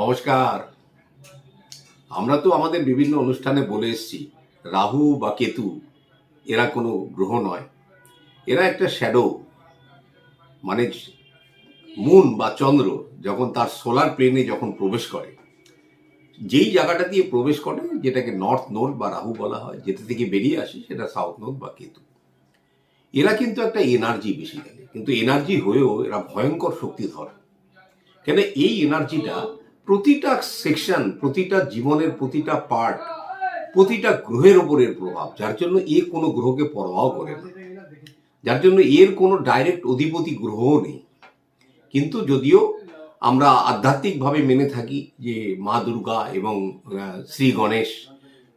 নমস্কার। আমরা তো আমাদের বিভিন্ন অনুষ্ঠানে বলে এসেছি, রাহু বা কেতু, এরা কোনো গ্রহ নয়। এরা একটা শ্যাডো মানে মুন বা চন্দ্র যখন তার সোলার প্লেনে যখন প্রবেশ করে, যেই জায়গাটা দিয়ে প্রবেশ করে, যেটাকে নর্থ নোড বা রাহু বলা হয়, যেটা থেকে বেরিয়ে আসে সেটা সাউথ নোট বা কেতু। এরা কিন্তু একটা এনার্জি বেসিক্যালি কিন্তু এনার্জি হয়েও এরা ভয়ঙ্কর শক্তিধর। কেন এই এনার্জিটা প্রতিটা সেকশন প্রতিটা জীবনের প্রতিটা পার্ট প্রতিটা গ্রহের ওপরের প্রভাব। যার জন্য এ কোনো গ্রহকে পরোয়াও করে না। যার জন্য এর কোনো ডাইরেক্ট অধিপতি গ্রহও নেই। কিন্তু যদিও আমরা আধ্যাত্মিকভাবে মেনে থাকি যে মা দুর্গা এবং শ্রী গণেশ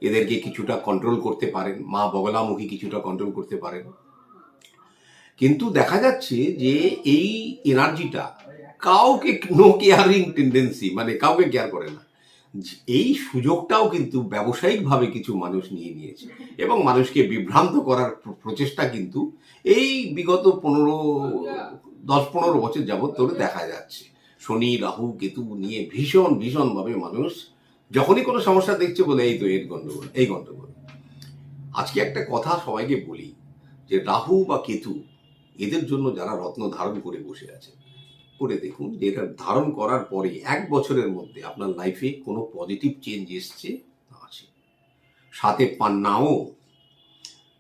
এদেরকে কিছুটা কন্ট্রোল করতে পারেন, মা বগলামুখী কিছুটা কন্ট্রোল করতে পারেন। কিন্তু দেখা যাচ্ছে যে এই এনার্জিটা কাউকে নো কেয়ারিং টেন্ডেন্সি মানে কাউকে কেয়ার করে না। এই সুযোগটাও কিন্তু ব্যবসায়িকভাবে কিছু মানুষ নিয়ে নিয়েছে। এবং মানুষকে বিভ্রান্ত করার প্রচেষ্টা কিন্তু এই বিগত পনেরো, দশ পনেরো বছর যাবৎ ধরে দেখা যাচ্ছে। শনি, রাহু, কেতু নিয়ে ভীষণ, ভীষণভাবে মানুষ যখনই কোনো সমস্যা দেখছে বলে, এই তো এর গন্ডগোল, এই গন্ডগোল। আজকে একটা কথা সবাইকে বলি, যে রাহু বা কেতু এদের জন্য যারা রত্ন ধারণ করে বসে আছে করে দেখুন যে এটা ধারণ করার পরে এক বছরের মধ্যে আপনার লাইফে কোনো পজিটিভ চেঞ্জ এসছে? না আছে সাথে পান নাও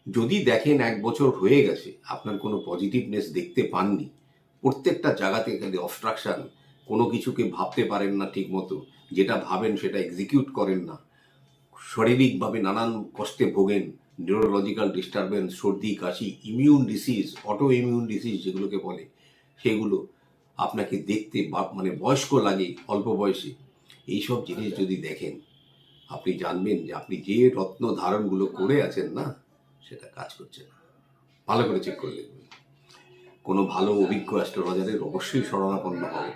যদি দেখেন এক বছর হয়ে গেছে, আপনার কোনো পজিটিভনেস দেখতে পাননি, প্রত্যেকটা জায়গাতে খালি অবস্ট্রাকশন কোনো কিছুকে ভাবতে পারেন না ঠিক মতো যেটা ভাবেন সেটা এক্সিকিউট করেন না, শারীরিকভাবে নানান কষ্টে ভোগেন নিউরোলজিক্যাল ডিস্টারবেন্স সর্দি, কাশি immune disease auto immune disease যেগুলোকে বলে, সেগুলো আপনাকে দেখতে মানে বয়স্ক লাগে, অল্প বয়সে, এইসব জিনিস যদি দেখেন, আপনি জানবেন যে আপনি যে রত্ন ধারণগুলো করে আছেন না, সেটা কাজ করছে না। ভালো করে চেক করে দেখবেন কোনো ভালো অভিজ্ঞ অ্যাস্ট্রোলজারের অবশ্যই শরণাপন্ন হবে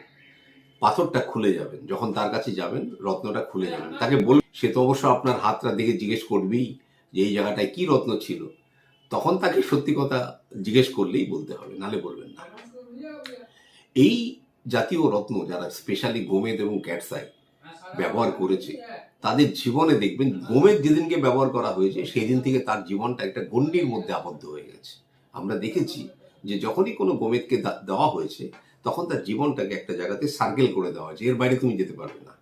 পাথরটা খুলে যাবেন, যখন তার কাছে যাবেন, রত্নটা খুলে যাবেন। তাকে বল, সে তো অবশ্য আপনার হাতটা দেখে জিজ্ঞেস করবেই যে এই জায়গাটায় কি রত্ন ছিল। তখন তাকে সত্যি কথা জিজ্ঞেস করলেই বলতে হবে নালে বলবেন না। এই জাতীয় রত্ন যারা স্পেশালি গোমেদ এবং ক্যাটসাই ব্যবহার করেছে, তাদের জীবনে দেখবেন গোমেদ যেদিনকে ব্যবহার করা হয়েছে সেই দিন থেকে তার জীবনটা একটা গণ্ডির মধ্যে আবদ্ধ হয়ে গেছে। আমরা দেখেছি যে যখনই কোনো গোমেদকে দেওয়া হয়েছে, তখন তার জীবনটাকে একটা জায়গাতে সার্কেল করে দেওয়া হয়েছে, এর বাইরে তুমি যেতে পারবে না।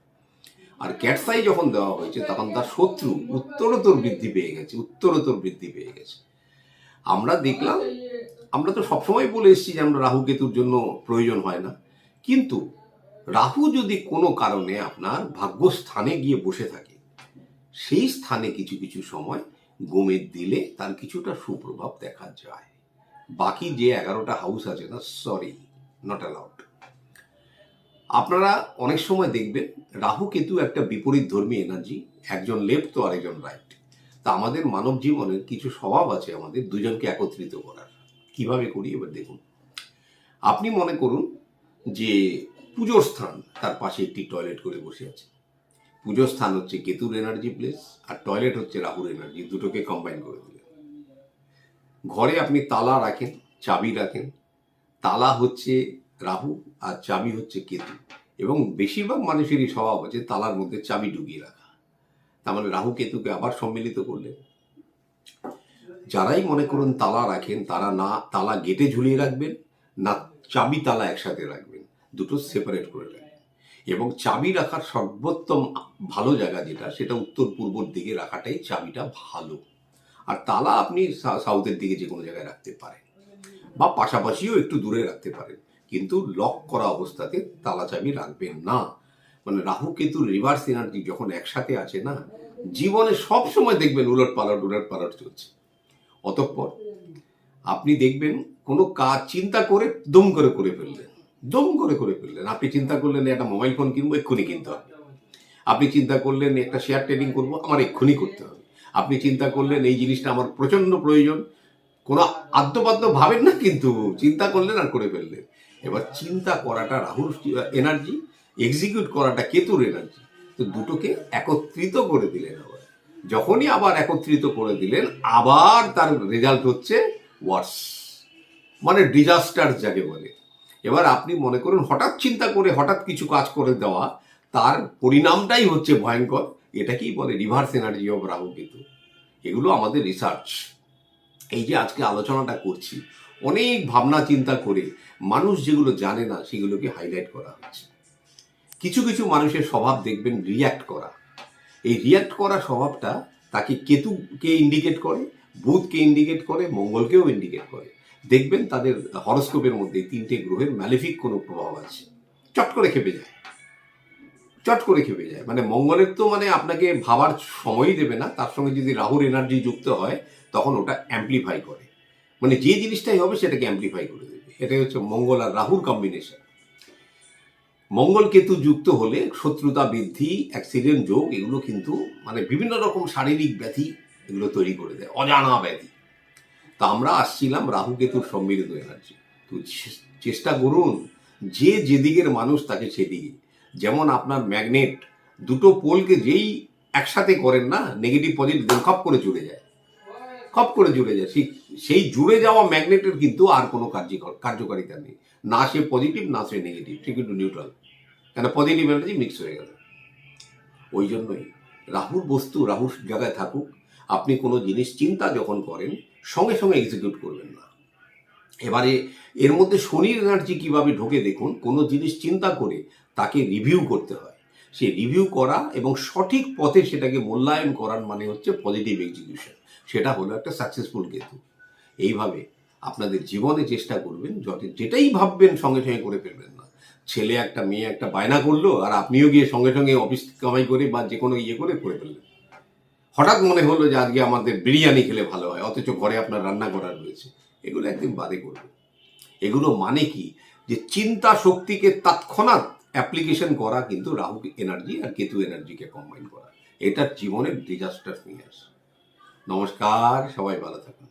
আর ক্যাটসাই যখন দেওয়া হয়েছে, তখন তার শত্রু উত্তরোত্তর বৃদ্ধি পেয়ে গেছে, উত্তরোত্তর বৃদ্ধি পেয়ে গেছে। আমরা দেখলাম আমরা তো সবসময় বলে এসেছি যে আমরা রাহু কেতুর জন্য প্রয়োজন হয় না। কিন্তু রাহু যদি কোনো কারণে আপনার ভাগ্যস্থানে গিয়ে বসে থাকে, সেই স্থানে কিছু কিছু সময় গোমেদ দিলে তার কিছুটা সুপ্রভাব দেখা যায়। বাকি যে এগারোটা হাউস আছে না সরি নট অ্যালাউড আপনারা অনেক সময় দেখবেন, রাহু কেতু একটা বিপরীত ধর্মী এনার্জি একজন লেফট তো আরেকজন রাইট তা আমাদের মানব জীবনের কিছু স্বভাব আছে আমাদের দুজনকে একত্রিত করার। কীভাবে করি? এবার দেখুন। আপনি মনে করুন যে পুজোর স্থান তার পাশে একটি টয়লেট করে বসে আছে। পুজোর স্থান হচ্ছে কেতুর এনার্জি প্লেস আর টয়লেট হচ্ছে রাহুর এনার্জি দুটোকে কম্বাইন করে দিলেন। ঘরে আপনি তালা রাখেন, চাবি রাখেন। তালা হচ্ছে রাহু আর চাবি হচ্ছে কেতু। এবং বেশিরভাগ মানুষেরই স্বভাব আছে তালার মধ্যে চাবি ডুবিয়ে রাখা। তার মানে রাহু কেতুকে আবার সম্মিলিত করলেন। যারাই মনে করুন তালা রাখেন, তারা না, তালা গেটে ঝুলিয়ে রাখবেন, না চাবি তালা একসাথে রাখবেন, দুটো সেপারেট করে রাখবেন এবং চাবি রাখার সর্বোত্তম ভালো জায়গা যেটা, সেটা উত্তর পূর্বর দিকে রাখাটাই চাবিটা ভালো। আর তালা আপনি সাউথের দিকে যে কোনো জায়গায় রাখতে পারেন, বা পাশাপাশিও একটু দূরে রাখতে পারেন। কিন্তু লক করা অবস্থাতে তালা চাবি রাখবেন না। মানে রাহু কেতুর রিভার্স এনার্জি যখন একসাথে আছে না, জীবনে সব সময় দেখবেন উলট পালট উলট পালট চলছে। অতঃপর আপনি দেখবেন কোনো কাজ চিন্তা করে দম করে করে ফেললেন। দম করে করে ফেললেন। আপনি চিন্তা করলেন, একটা মোবাইল ফোন কিনবো, এক্ষুনি কিনতে হবে। আপনি চিন্তা করলেন, একটা শেয়ার ট্রেডিং করব, আমার এক্ষুনি করতে হবে। আপনি চিন্তা করলেন, এই জিনিসটা আমার প্রচণ্ড প্রয়োজন। কোনো আদ্যপাদ্য ভাবেন না কিন্তু, চিন্তা করলেন আর করে ফেললেন। এবার চিন্তা করাটা রাহুর এনার্জি, এক্সিকিউট করাটা কেতুর এনার্জি। তো দুটোকে একত্রিত করে দিলেন আবার। যখনই আবার একত্রিত করে দিলেন, আবার তার রেজাল্ট হচ্ছে ওয়ার্স মানে ডিজাস্টার যাকে বলে। এবার আপনি মনে করুন, হঠাৎ চিন্তা করে, হঠাৎ কিছু কাজ করে দেওয়া, তার পরিণামটাই হচ্ছে ভয়ঙ্কর। এটাকেই বলে? Reverse energy of Rahu Ketu এগুলো আমাদের রিসার্চ এই যে আজকে আলোচনাটা করছি, অনেক ভাবনা চিন্তা করে মানুষ যেগুলো জানে না, সেগুলোকে হাইলাইট করা হচ্ছে। কিছু কিছু মানুষের স্বভাব দেখবেন রিয়্যাক্ট করা। এই রিয়াক্ট করা স্বভাবটা তাকে কেতুকে ইন্ডিকেট করে, বুধকে ইন্ডিকেট করে, মঙ্গলকেও ইন্ডিকেট করে। দেখবেন তাদের হরস্কোপের মধ্যে তিনটে গ্রহের ম্যালিফিক কোনো প্রভাব আছে। চট করে খেপে যায়। চট করে খেপে যায়। মানে মঙ্গলের তো মানে আপনাকে ভাবার সময়ই দেবে না, তার সঙ্গে যদি রাহুর এনার্জি যুক্ত হয়, তখন ওটা অ্যাম্পলিফাই করে। মানে যে জিনিসটাই হবে সেটাকে অ্যাম্পলিফাই করে দেবে। এটাই হচ্ছে মঙ্গল আর রাহুর কম্বিনেশন মঙ্গল কেতু যুক্ত হলে শত্রুতা বৃদ্ধি অ্যাক্সিডেন্ট যোগ, এগুলো কিন্তু মানে বিভিন্ন রকম শারীরিক ব্যাধি এগুলো তৈরি করে দেয়, অজানা ব্যাধি। তা আমরা আসছিলাম রাহু কেতুর সম্মিলিত এনার্জি। তো চেষ্টা করুন যে যেদিকের মানুষ তাকে সেদিকে। যেমন আপনার ম্যাগনেট দুটো পোলকে যেই একসাথে করেন না, নেগেটিভ পজিটিভ খপ করে জুড়ে যায়। খপ করে জুড়ে যায় সেই সেই জুড়ে যাওয়া ম্যাগনেটের কিন্তু আর কোনো কার্যকর কার্যকারিতা নেই। না সে পজিটিভ না সে নেগেটিভ ঠিক একটু নিউট্রাল কেন? পজিটিভ এনার্জি মিক্স হয়ে গেল। ওই জন্যই রাহুর বস্তু রাহুর জায়গায় থাকুক, আপনি কোনো জিনিস চিন্তা যখন করেন, সঙ্গে সঙ্গে এক্সিকিউট করবেন না। এবারে এর মধ্যে শনির এনার্জি কীভাবে ঢোকে দেখুন, কোনো জিনিস চিন্তা করে তাকে রিভিউ করতে হয়। সে রিভিউ করা এবং সঠিক পথে সেটাকে মূল্যায়ন করার মানে হচ্ছে পজিটিভ এক্সিকিউশন সেটা হলো একটা সাকসেসফুল কেতু। এইভাবে আপনাদের জীবনে চেষ্টা করবেন, যত যেটাই ভাববেন সঙ্গে সঙ্গে করে ফেলবেন না। ছেলে একটা, মেয়ে একটা বায়না করল আর আপনিও গিয়ে সঙ্গে সঙ্গে অফিস কামাই করে বা যে কোনো ইয়ে করে করে ফেললেন। হঠাৎ মনে হলো যে আজকে আমাদের বিরিয়ানি খেলে ভালো হয়, অথচ ঘরে আপনার রান্না করার রয়েছে। এগুলো একদিন বাদে করবে। এগুলো মানে কি? যে চিন্তা শক্তিকে তৎক্ষণাৎ অ্যাপ্লিকেশন করা কিন্তু রাহু এনার্জি আর কেতু এনার্জিকে কম্বাইন করা। এটা জীবনের ডিজাস্টার নিয়ে আসে নমস্কার, সবাই ভালো থাকুন।